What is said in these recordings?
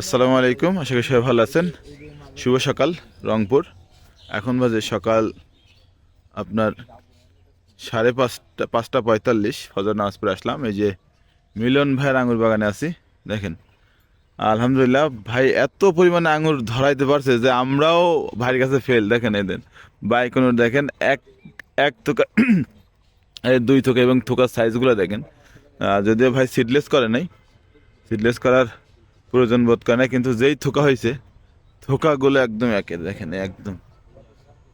আসসালামু আলাইকুম, আশা করি সবাই ভালো আছেন। শুভ সকাল, রংপুর। এখন বাজে সকাল আপনার সাড়ে পাঁচটা পাঁচটা পঁয়তাল্লিশ, ফজর নামাজ আসলাম। এই যে মিলন ভাইয়ের আঙুর বাগানে আছি, দেখেন। আলহামদুলিল্লাহ, ভাই এত পরিমাণে আঙুর ধরাইতে পারছে যে আমরাও ভাইয়ের কাছে ফেল দেখেন এদিন এদের বাইকনুর দেখেন, এক এক থোকা দুই থোকা এবং থোকার সাইজগুলো দেখেন। যদিও ভাই সিডলেস করে নাই। সিডলেস করার প্রয়োজন বোধ করে না কিন্তু যেই থোকা হয়েছে, থোকাগুলো একদম একে দেখেন, একদম।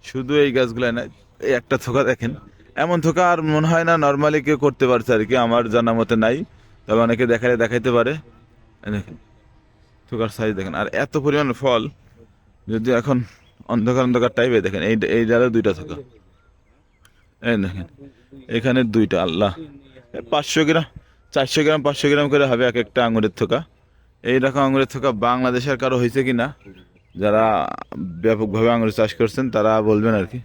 শুধু এই গাছগুলো না, এই একটা থোকা দেখেন, এমন থোকা আর মনে হয় না নর্মালি কেউ করতে পারছে আর কি, আমার জানা মতে নাই, তবে অনেকে দেখালে দেখাইতে পারে। দেখেন, থোকার সাইজ দেখেন, আর এত পরিমাণ ফল যদি এখন অন্ধকার অন্ধকার টাইপে দেখেন, এই এই ডালে দুইটা থোকা। এই দেখেন, এখানে দুইটা, আল্লাহ। পাঁচশো গ্রাম, চারশো গ্রাম, পাঁচশো গ্রাম করে হবে এক একটা আঙুরের থোকা। এই রকম আঙুরের থোকা বাংলাদেশের কারও হয়েছে কি না যারা ব্যাপকভাবে আঙুর চাষ করছেন, তারা বলবেন আর কি।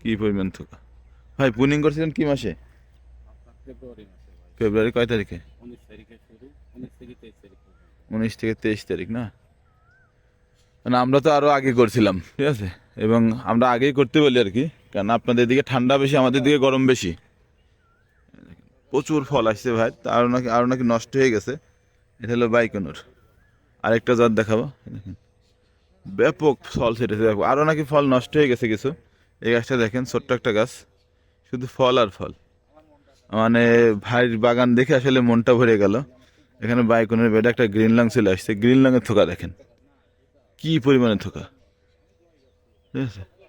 কি পরিমাণ থোকা। ভাই, পুনিং করছিলেন কি মাসে? ফেব্রুয়ারি কয় তারিখে? উনিশ থেকে তেইশ তারিখ, না? মানে আমরা তো আরও আগে করছিলাম, ঠিক আছে? এবং আমরা আগেই করতে বলি আর কি, কারণ আপনাদের দিকে ঠান্ডা বেশি, আমাদের দিকে গরম বেশি। প্রচুর ফল আসছে ভাই তা আরও নাকি, আরও নাকি নষ্ট হয়ে গেছে। এটা হলো বাইকনুর। আরেকটা জাত দেখাবো। ব্যাপক ফল ছেড়েছে, ব্যাপক। আরও নাকি ফল নষ্ট হয়ে গেছে কিছু। এই গাছটা দেখেন, ছোট্ট একটা গাছ। শুধু ফল আর ফল। মানে ভাইয়ের বাগান দেখে আসলে মনটা ভরে গেল। এখানে বাইকনের বেডে একটা গ্রিন লাং চলে আসছে। গ্রিন লাংয়ের থোকা দেখেন। কি পরিমাণে থোকা। ঠিক আছে?